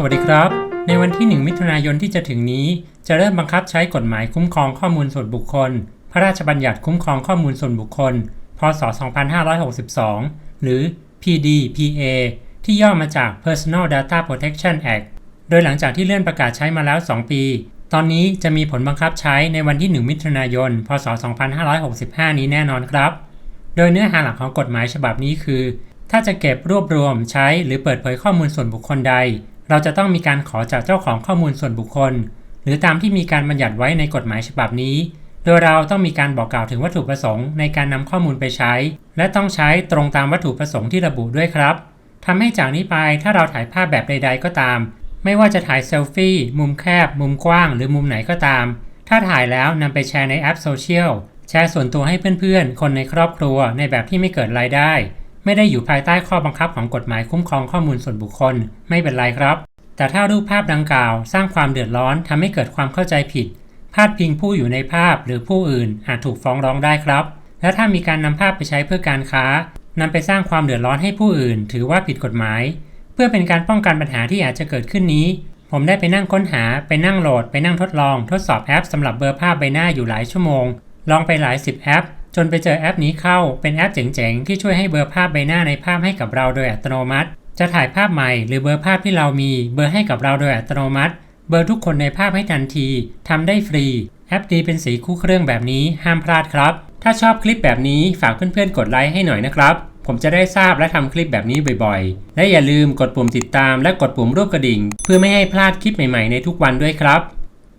สวัสดีครับ ในวันที่ 1 มิถุนายนที่จะถึงนี้ จะเริ่มบังคับใช้กฎหมายคุ้มครองข้อมูลส่วนบุคคล พระราชบัญญัติคุ้มครองข้อมูลส่วนบุคคล พศ 2562 หรือ PDPA ที่ย่อมาจาก Personal Data Protection Act โดยหลังจากที่เลื่อนประกาศใช้มาแล้ว 2 ปี ตอนนี้จะมีผลบังคับใช้ในวันที่ 1 มิถุนายน พศ 2565 นี้แน่นอนครับ โดยเนื้อหาหลักของกฎหมายฉบับนี้คือ ถ้าจะเก็บรวบรวมใช้หรือเปิดเผยข้อมูลส่วนบุคคลใด เราจะต้องมีการขอจากเจ้าของข้อมูลส่วนบุคคล หรือตามที่มีการบัญญัติไว้ในกฎหมายฉบับนี้ โดยเราต้องมีการบอกกล่าวถึงวัตถุประสงค์ในการนำข้อมูลไปใช้ และต้องใช้ตรงตามวัตถุประสงค์ที่ระบุด้วยครับทำให้จากนี้ไปถ้าเราถ่ายภาพแบบใด ๆ ก็ตาม ไม่ว่าจะถ่ายเซลฟี่มุมแคบ มุมกว้าง หรือมุมไหนก็ตาม ถ้าถ่ายแล้วนำไปแชร์ในแอปโซเชียลแชร์ส่วนตัวให้เพื่อนๆ คนในครอบครัวในแบบที่ไม่เกิดรายได้ ไม่ได้อยู่ภายใต้ข้อบังคับของกฎหมายคุ้มครองข้อมูลส่วนบุคคล ไม่เป็นไรครับ แต่ถ้ารูปภาพดังกล่าว สร้างความเดือดร้อนทำให้เกิดความเข้าใจผิด พาดพิงผู้อยู่ในภาพหรือผู้อื่นอาจถูกฟ้องร้องได้ครับ และถ้ามีการนำภาพไปใช้เพื่อการค้านำไปสร้างความเดือดร้อนให้ผู้อื่น ถือว่าผิดกฎหมาย เพื่อเป็นการป้องกันปัญหาที่อาจจะเกิดขึ้นนี้ ผมได้ไปนั่งค้นหา ไปนั่งโหลด ไปนั่งทดลอง ทดสอบแอปสำหรับเบอร์ภาพใบหน้าอยู่หลายชั่วโมง ลองไปหลายสิบแอป จนไปเจอแอปนี้เข้าเป็นแอปเจ๋งๆ ที่ช่วยให้เบอร์ภาพใบหน้าในภาพให้กับเราโดยอัตโนมัติ จะถ่ายภาพใหม่หรือเบอร์ภาพที่เรามีเบอร์ให้กับเราโดยอัตโนมัติ เบอร์ทุกคนในภาพให้ทันทีทำได้ฟรี แอปดีเป็นสีคู่เครื่องแบบนี้ห้ามพลาดครับ ถ้าชอบคลิปแบบนี้ฝากเพื่อนๆกดไลค์ให้หน่อยนะครับ ผมจะได้ทราบและทำคลิปแบบนี้บ่อยๆ และอย่าลืมกดปุ่มติดตามและกดปุ่มรูปกระดิ่ง เพื่อไม่ให้พลาดคลิปใหม่ๆในทุกวันด้วยครับ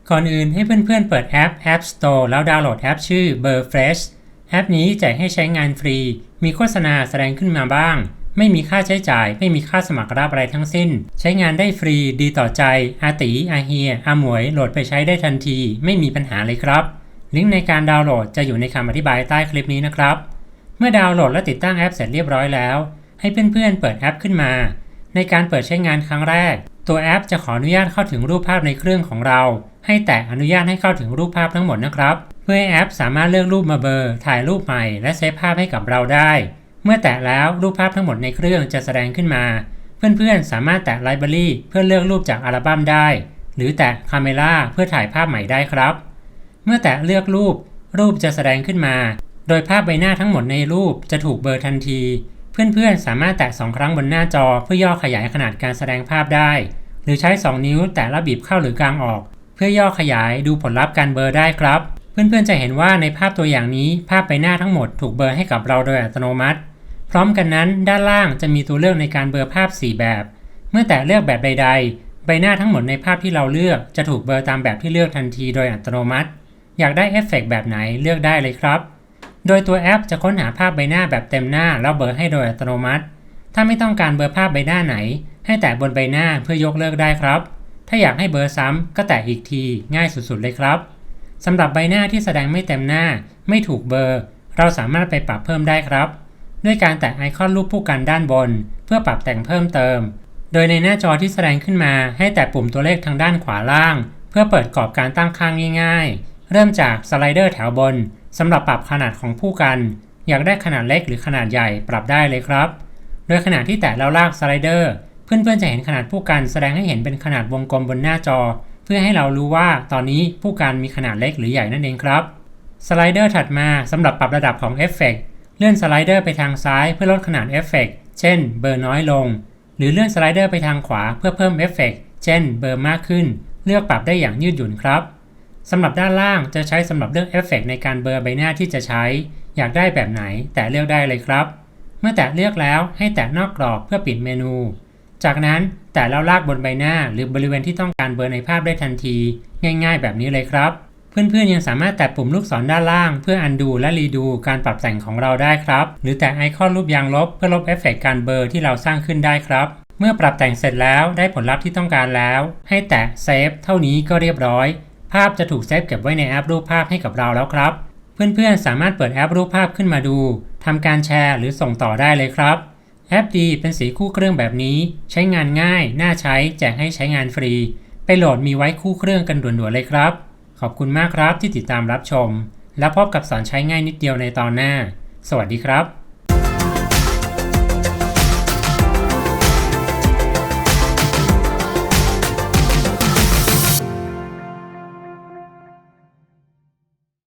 ก่อนอื่นให้เพื่อนๆเปิดแอป App Store แล้วดาวน์โหลดแอปชื่อ b u r Fresh แอปนี้แจกให้ใช้งานฟรี มีโฆษณาแสดงขึ้นมาบ้าง ไม่มีค่าใช้จ่าย ไม่มีค่าสมัครรับอะไรทั้งสิ้น ใช้งานได้ฟรี ดีต่อใจ อาตี อาเฮีย อาหมวย โหลดไปใช้ได้ทันที ไม่มีปัญหาเลยครับ ลิงก์ในการดาวน์โหลดจะอยู่ในคำอธิบายใต้คลิปนี้นะครับ เมื่อดาวน์โหลดและติดตั้งแอปเสร็จเรียบร้อยแล้ว ให้เพื่อนๆ เปิดแอปขึ้นมา ในการเปิดใช้งานครั้งแรก ตัวแอปจะขออนุญาตเข้าถึงรูปภาพในเครื่องของเรา ให้แตะอนุญาตให้เข้าถึงรูปภาพทั้งหมดนะครับ พื่อให้แอปสามารถเลือกรูปมาเบอร์ ถ่ายรูปใหม่ และเซฟภาพให้กับเราได้ เมื่อแตะแล้วรูปภาพทั้งหมดในเครื่องจะแสดงขึ้นมา เพื่อนๆ สามารถแตะไลบรารีเพื่อเลือกรูปจากอัลบั้มได้ หรือแตะคาเมล่าเพื่อถ่ายภาพใหม่ได้ครับ เมื่อแตะเลือกรูป รูปจะแสดงขึ้นมา โดยภาพใบหน้าทั้งหมดในรูปจะถูกเบลอทันที เพื่อนๆ สามารถแตะ 2 ครั้งบนหน้าจอเพื่อย่อขยายขนาดการแสดงภาพได้ หรือใช้ 2 นิ้วแตะแล้วบีบเข้าหรือกลางออก เพื่อย่อขยายดูผลลัพธ์การเบลอได้ครับ เพื่อนๆจะเห็นว่าในภาพตัวอย่างนี้ภาพใบหน้าทั้งหมดถูกเบลอให้กับเราโดยอัตโนมัติ พร้อมกันนั้นด้านล่างจะมีตัวเลือกในการเบลอภาพ 4 แบบ เมื่อแตะเลือกแบบใดๆ ใบหน้าทั้งหมดในภาพที่เราเลือกจะถูกเบลอตามแบบที่เลือกทันทีโดยอัตโนมัติ อยากได้เอฟเฟกแบบไหนเลือกได้เลยครับ โดยตัวแอปจะค้นหาภาพใบหน้าแบบเต็มหน้าแล้วเบลอให้โดยอัตโนมัติ ถ้าไม่ต้องการเบลอภาพใบหน้าไหน ให้แตะบนใบหน้าเพื่อยกเลิกได้ครับ ถ้าอยากให้เบลอซ้ำก็แตะอีกทีง่ายสุดๆเลยครับ สำหรับใบหน้าที่แสดงไม่เต็มหน้า ไม่ถูกเบลอเราสามารถไปปรับเพิ่มได้ครับ ด้วยการแตะไอคอนรูปผู้กันด้านบน เพื่อปรับแต่งเพิ่มเติม โดยในหน้าจอที่แสดงขึ้นมา ให้แตะปุ่มตัวเลขทางด้านขวาล่าง เพื่อเปิดกรอบการตั้งค่าง่าย ๆ เริ่มจากสไลเดอร์แถวบนสำหรับปรับขนาดของผู้กัน อยากได้ขนาดเล็กหรือขนาดใหญ่ปรับได้เลยครับ โดยขณะที่แตะแล้วลากสไลเดอร์เพื่อนๆจะเห็นขนาดผู้กันแสดงให้เห็นเป็นขนาดวงกลมบนหน้าจอ พื่อให้เรารู้ว่าตอนนี้ผู้กันมีขนาดเล็กหรือใหญ่นั่นเองครับสไลเดอร์ถัดมาสำหรับปรับระดับของเอฟเฟกเลื่อนสไลเดอร์ไปทางซ้ายเพื่อลดขนาดเอฟเฟกเช่น เบอร์น้อยลง หรือเลื่อนสไลเดอร์ไปทางขวาเพื่อเพิ่มเอฟเฟกเช่น เบอร์มากขึ้น เลือกปรับได้อย่างยืดหยุ่นครับสำหรับด้านล่างจะใช้สำหรับเลือกเอฟเฟกในการเบลอใบหน้าที่จะใช้ อยากได้แบบไหนแต่เลือกได้เลยครับ เมื่อแตะเลือกแล้วให้แตะนอกกรอบเพื่อปิดเมนู จากนั้นแตะแล้วลากบนใบหน้าหรือบริเวณที่ต้องการเบลอในภาพได้ทันที ง่ายๆ แบบนี้เลยครับ เพื่อนๆยังสามารถแตะปุ่มลูกศรด้านล่าง เพื่ออันดูและรีดูการปรับแต่งของเราได้ครับ หรือแตะไอคอนรูปยางลบเพื่อลบเอฟเฟกการเบลอที่เราสร้างขึ้นได้ครับ เมื่อปรับแต่งเสร็จแล้วได้ผลลัพธ์ที่ต้องการแล้ว ให้แตะเซฟเท่านี้ก็เรียบร้อย ภาพจะถูกเซฟเก็บไว้ในแอปรูปภาพให้กับเราแล้วครับ เพื่อนๆสามารถเปิดแอปรูปภาพขึ้นมาดูทำการแชร์หรือส่งต่อได้เลยครับ แอปดีเป็นสีคู่เครื่องแบบนี้ ใช้งานง่าย น่าใช้ แจกให้ใช้งานฟรี ไปโหลดมีไว้คู่เครื่องกันด่วนๆเลยครับ ขอบคุณมากครับที่ติดตามรับชม แล้วพบกับสอนใช้ง่ายนิดเดียวในตอนหน้า สวัสดีครับ